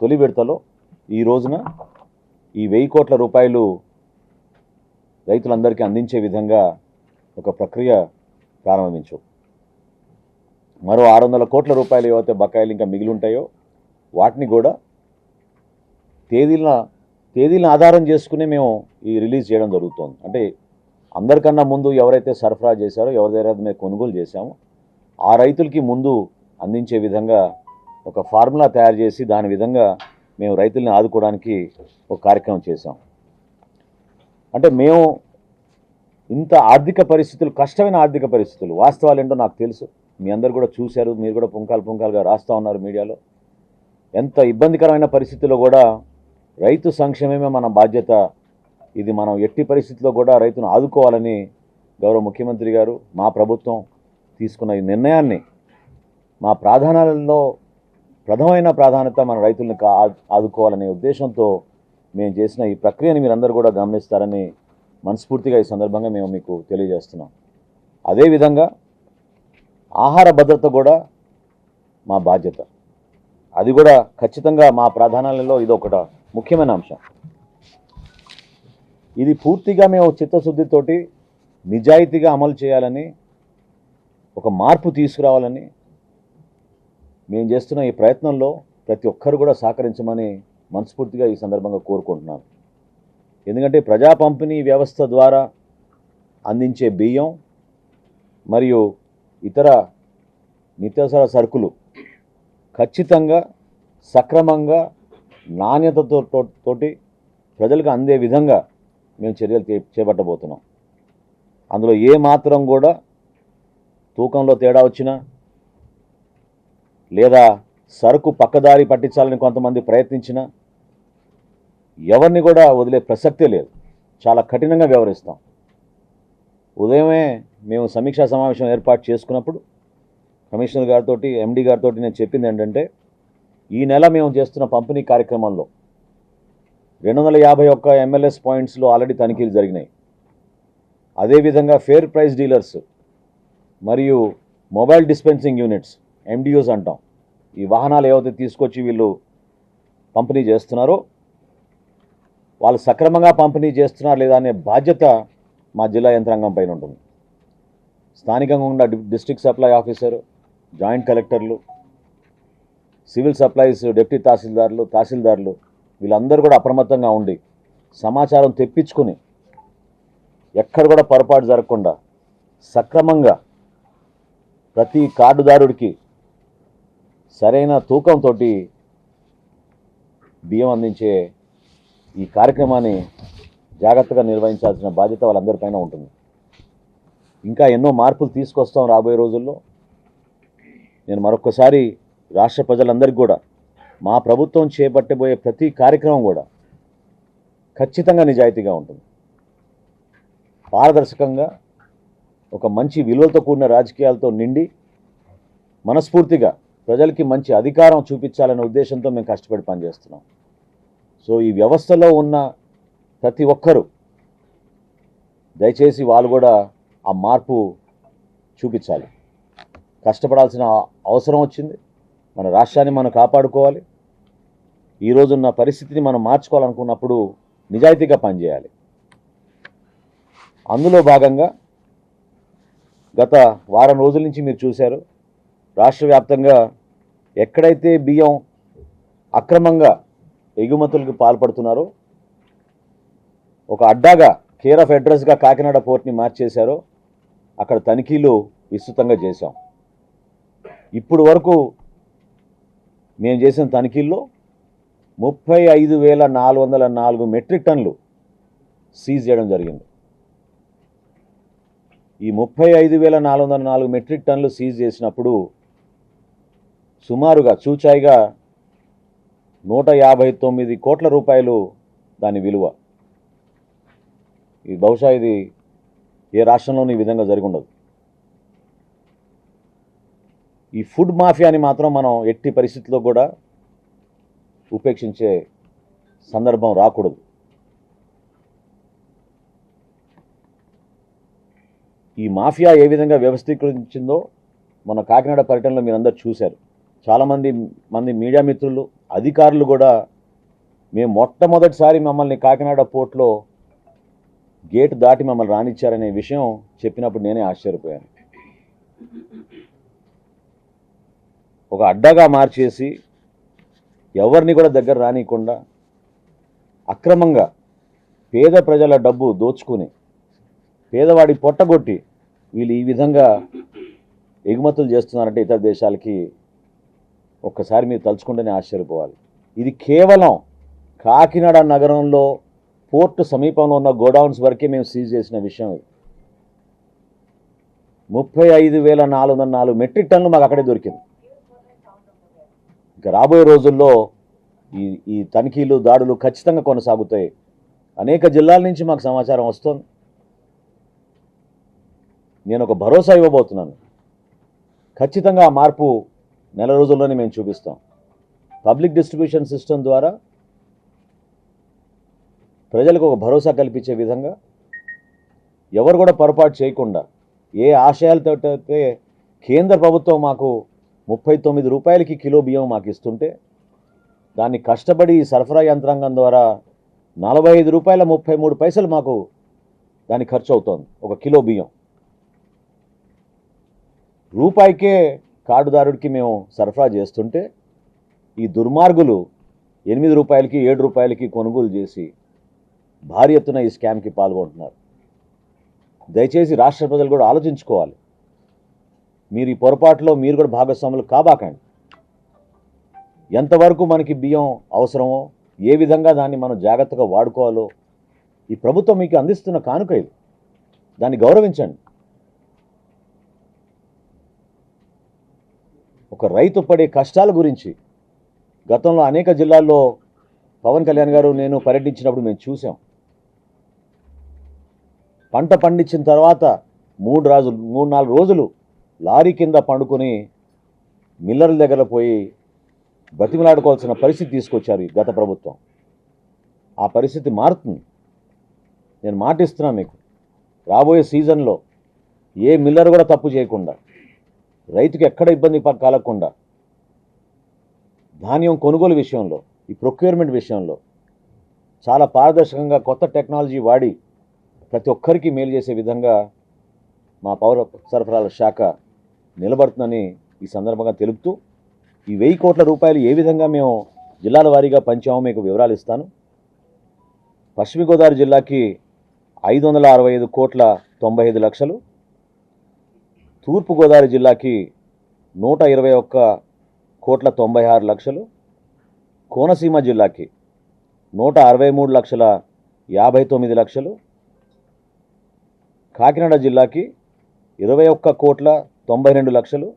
తొలి విడతలో ఈ రోజున ఈ వెయ్యి కోట్ల రూపాయలు రైతులందరికీ అందించే విధంగా ఒక ప్రక్రియ ప్రారంభించు. మరో ఆరు వందల కోట్ల రూపాయలు ఏవైతే బకాయిలు ఇంకా మిగిలి ఉంటాయో వాటిని కూడా తేదీల తేదీలను ఆధారం చేసుకునే మేము ఈ రిలీజ్ చేయడం జరుగుతుంది. అంటే అందరికన్నా ముందు ఎవరైతే సరఫరా చేశారో ఎవరి దగ్గర మేము కొనుగోలు చేశామో ఆ రైతులకి ముందు అందించే విధంగా ఒక ఫార్ములా తయారు చేసి దాని విధంగా మేము రైతుల్ని ఆదుకోవడానికి ఒక కార్యక్రమం చేశాం. అంటే మేము ఇంత ఆర్థిక పరిస్థితులు కష్టమైన ఆర్థిక పరిస్థితులు వాస్తవాలు ఏంటో నాకు తెలుసు. మీ అందరు కూడా చూశారు మీరు కూడా పుంకాలు పుంకాలుగా రాస్తూ ఉన్నారు మీడియాలో. ఎంత ఇబ్బందికరమైన పరిస్థితుల్లో కూడా రైతు సంక్షేమమే మన బాధ్యత. ఇది మనం ఎట్టి పరిస్థితుల్లో కూడా రైతును ఆదుకోవాలని గౌరవ ముఖ్యమంత్రి గారు మా ప్రభుత్వం తీసుకున్న ఈ నిర్ణయాన్ని మా ప్రాధాన్యాలలో ప్రథమైన ప్రాధాన్యత మన రైతులను కా ఆదుకోవాలనే ఉద్దేశంతో మేము చేసిన ఈ ప్రక్రియని మీరందరూ కూడా గమనిస్తారని మనస్ఫూర్తిగా ఈ సందర్భంగా మేము మీకు తెలియజేస్తున్నాం. అదేవిధంగా ఆహార భద్రత కూడా మా బాధ్యత. అది కూడా ఖచ్చితంగా మా ప్రాధాన్యాలలో ఇది ఒకట ముఖ్యమైన అంశం. ఇది పూర్తిగా మేము చిత్తశుద్ధితోటి నిజాయితీగా అమలు చేయాలని ఒక మార్పు తీసుకురావాలని మేము చేస్తున్న ఈ ప్రయత్నంలో ప్రతి ఒక్కరు కూడా సహకరించమని మనస్ఫూర్తిగా ఈ సందర్భంగా కోరుకుంటున్నాను. ఎందుకంటే ప్రజా పంపిణీ వ్యవస్థ ద్వారా అందించే బియ్యం మరియు ఇతర నిత్యావసర సరుకులు ఖచ్చితంగా సక్రమంగా నాణ్యతతో తో- తోటి ప్రజలకు అందే విధంగా మేము చర్యలు చే- చేపట్టబోతున్నాం. అందులో ఏ మాత్రం కూడా తూకంలో తేడా వచ్చినా లేదా సరుకు పక్కదారి పట్టించాలని కొంతమంది ప్రయత్నించినా ఎవరిని కూడా వదిలే ప్రసక్తే లేదు. చాలా కఠినంగా వ్యవహరిస్తాం. ఉదయమే మేము సమీక్షా సమావేశం ఏర్పాటు చేసుకున్నప్పుడు కమిషనర్ గారితో ఎండి గారితో నేను చెప్పింది ఏంటంటే ఈ నెల మేము చేస్తున్న పంపిణీ కార్యక్రమంలో రెండు వందల యాభై ఒక్క ఎంఎల్ఎస్ పాయింట్స్లో ఆల్రెడీ తనిఖీలు జరిగినాయి. అదేవిధంగా ఫేర్ ప్రైస్ డీలర్స్ మరియు మొబైల్ డిస్పెన్సింగ్ యూనిట్స్ ఎండియూస్ అంటాం. ఈ వాహనాలు ఏవైతే తీసుకొచ్చి వీళ్ళు పంపిణీ చేస్తున్నారో వాళ్ళు సక్రమంగా పంపిణీ చేస్తున్నారు లేదా అనే బాధ్యత మా జిల్లా యంత్రాంగం పైన ఉంటుంది. స్థానికంగా ఉన్న డి- డిస్ట్రిక్ట్ సప్లై ఆఫీసర్ జాయింట్ కలెక్టర్లు సివిల్ సప్లైస్ డిప్యూటీ తహసీల్దార్లు తహసీల్దార్లు వీళ్ళందరూ కూడా అప్రమత్తంగా ఉండి సమాచారం తెప్పించుకుని ఎక్కడ కూడా పొరపాటు జరగకుండా సక్రమంగా ప్రతి కార్డుదారుడికి సరైన తూకంతో బియ్యం అందించే ఈ కార్యక్రమాన్ని జాగ్రత్తగా నిర్వహించాల్సిన బాధ్యత వాళ్ళందరిపైన ఉంటుంది. ఇంకా ఎన్నో మార్పులు తీసుకొస్తాం రాబోయే రోజుల్లో. నేను మరొకసారి రాష్ట్ర ప్రజలందరికీ కూడా మా ప్రభుత్వం చేపట్టబోయే ప్రతి కార్యక్రమం కూడా ఖచ్చితంగా నిజాయితీగా ఉంటుంది. పారదర్శకంగా ఒక మంచి విలువలతో కూడిన రాజకీయాలతో నిండి మనస్ఫూర్తిగా ప్రజలకి మంచి అధికారం చూపించాలనే ఉద్దేశంతో మేము కష్టపడి పనిచేస్తున్నాం. సో ఈ వ్యవస్థలో ఉన్న ప్రతి ఒక్కరూ దయచేసి వాళ్ళు కూడా ఆ మార్పు చూపించాలి. కష్టపడాల్సిన అవసరం వచ్చింది. మన రాష్ట్రాన్ని మనం కాపాడుకోవాలి. ఈ రోజున్న పరిస్థితిని మనం మార్చుకోవాలనుకున్నప్పుడు నిజాయితీగా పనిచేయాలి. అందులో భాగంగా గత వారం రోజుల నుంచి మీరు చూశారు. రాష్ట్ర వ్యాప్తంగా ఎక్కడైతే బియ్యం అక్రమంగా ఎగుమతులకు పాల్పడుతున్నారో ఒక అడ్డాగా కేర్ ఆఫ్ అడ్రస్గా కాకినాడ పోర్ట్ని మార్చేశారో అక్కడ తనిఖీలు విస్తృతంగా చేశాం. ఇప్పుడు వరకు మేము చేసిన తనిఖీల్లో ముప్పై ఐదు వేల నాలుగు వందల నాలుగు మెట్రిక్ టన్లు సీజ్ చేయడం జరిగింది. ఈ ముప్పై ఐదు వేల నాలుగు వందల నాలుగు మెట్రిక్ టన్నులు సీజ్ చేసినప్పుడు సుమారుగా చూచాయిగా నూట యాభై తొమ్మిది కోట్ల రూపాయలు దాని విలువ. ఇది బహుశా ఇది ఏ రాష్ట్రంలోనూ ఈ విధంగా జరిగి ఉండదు ఈ ఫుడ్ మాఫియాని మాత్రం మనం ఎట్టి పరిస్థితుల్లో కూడా ఉపేక్షించే సందర్భం రాకూడదు. ఈ మాఫియా ఏ విధంగా వ్యవస్థీకరించిందో మన కాకినాడ పర్యటనలో మీరందరూ చూశారు. చాలామంది మంది మీడియా మిత్రులు అధికారులు కూడా మేము మొట్టమొదటిసారి మమ్మల్ని కాకినాడ పోర్ట్లో గేట్ దాటి మమ్మల్ని రానిచ్చారనే విషయం చెప్పినప్పుడు నేనే ఆశ్చర్యపోయాను. ఒక అడ్డగా మార్చేసి ఎవరిని కూడా దగ్గర రానియకుండా అక్రమంగా పేద ప్రజల డబ్బు దోచుకుని పేదవాడి పొట్టగొట్టి వీళ్ళు ఈ విధంగా ఎగుమతులు చేస్తున్నారంటే ఇతర దేశాలకి ఒక్కసారి మీరు తలుచుకుంటేనే ఆశ్చర్యపోవాలి. ఇది కేవలం కాకినాడ నగరంలో పోర్టు సమీపంలో ఉన్న గోడౌన్స్ వరకే మేము సీజ్ చేసిన విషయం ఇది. ముప్పై ఐదు వేల నాలుగు వందల నాలుగు మెట్రిక్ టన్నులు మాకు అక్కడే దొరికింది. ఇక రాబోయే రోజుల్లో ఈ ఈ తనిఖీలు దాడులు ఖచ్చితంగా కొనసాగుతాయి. అనేక జిల్లాల నుంచి మాకు సమాచారం వస్తుంది. నేను ఒక భరోసా ఇవ్వబోతున్నాను. ఖచ్చితంగా ఆ మార్పు నెల రోజుల్లోనే మేము చూపిస్తాం. పబ్లిక్ డిస్ట్రిబ్యూషన్ సిస్టమ్ ద్వారా ప్రజలకు ఒక భరోసా కల్పించే విధంగా ఎవరు కూడా పొరపాటు చేయకుండా ఏ ఆశయాలతో అయితే కేంద్ర ప్రభుత్వం మాకు ముప్పై తొమ్మిది రూపాయలకి కిలో బియ్యం మాకు ఇస్తుంటే దాన్ని కష్టపడి సరఫరా యంత్రాంగం ద్వారా నలభై ఐదు రూపాయల ముప్పై మూడు పైసలు మాకు దానికి ఖర్చు అవుతోంది ఒక కిలో బియ్యం. రూపాయికే కార్డుదారుడికి మేము సరఫరా చేస్తుంటే ఈ దుర్మార్గులు ఎనిమిది రూపాయలకి ఏడు రూపాయలకి కొనుగోలు చేసి భారీ ఎత్తున ఈ స్కామ్కి పాల్గొంటున్నారు. దయచేసి రాష్ట్ర ప్రజలు కూడా ఆలోచించుకోవాలి. మీరు ఈ పొరపాటులో మీరు కూడా భాగస్వాములు కాబాకండి. ఎంతవరకు మనకి బియ్యం అవసరమో ఏ విధంగా దాన్ని మనం జాగ్రత్తగా వాడుకోవాలో ఈ ప్రభుత్వం మీకు అందిస్తున్న కానుక ఇది దాన్ని గౌరవించండి. ఒక రైతు పడే కష్టాల గురించి. గతంలో అనేక జిల్లాల్లో పవన్ కళ్యాణ్ గారు నేను పర్యటించినప్పుడు మేము చూసాం. పంట పండించిన తర్వాత మూడు రోజులు మూడు నాలుగు రోజులు లారీ కింద పండుకొని మిల్లర్ల దగ్గర పోయి బతిమలాడుకోవాల్సిన పరిస్థితి తీసుకొచ్చారు ఈ గత ప్రభుత్వం. ఆ పరిస్థితి మారుతుంది. నేను మాటిస్తున్నా మీకు. రాబోయే సీజన్లో ఏ మిల్లర్ కూడా తప్పు చేయకుండా రైతుకి ఎక్కడ ఇబ్బంది కలగకుండా ధాన్యం కొనుగోలు విషయంలో ఈ ప్రొక్యూర్మెంట్ విషయంలో చాలా పారదర్శకంగా కొత్త టెక్నాలజీ వాడి ప్రతి ఒక్కరికి మేలు చేసే విధంగా మా పౌర సరఫరాల శాఖ నిలబడుతుందని ఈ సందర్భంగా తెలుపుతూ ఈ వెయ్యి కోట్ల రూపాయలు ఏ విధంగా మేము జిల్లాల వారీగా పంచామో మీకు వివరాలు ఇస్తాను. పశ్చిమ గోదావరి జిల్లాకి ఐదు వందల అరవై ఐదు కోట్ల తొంభై ఐదు లక్షలు తూర్పుగోదావరి జిల్లాకి నూట ఇరవై ఒక్క కోట్ల తొంభై ఆరు లక్షలు కోనసీమ జిల్లాకి నూట అరవై మూడు లక్షల యాభై తొమ్మిది లక్షలు కాకినాడ జిల్లాకి ఇరవై ఒక్క కోట్ల తొంభై రెండు లక్షలు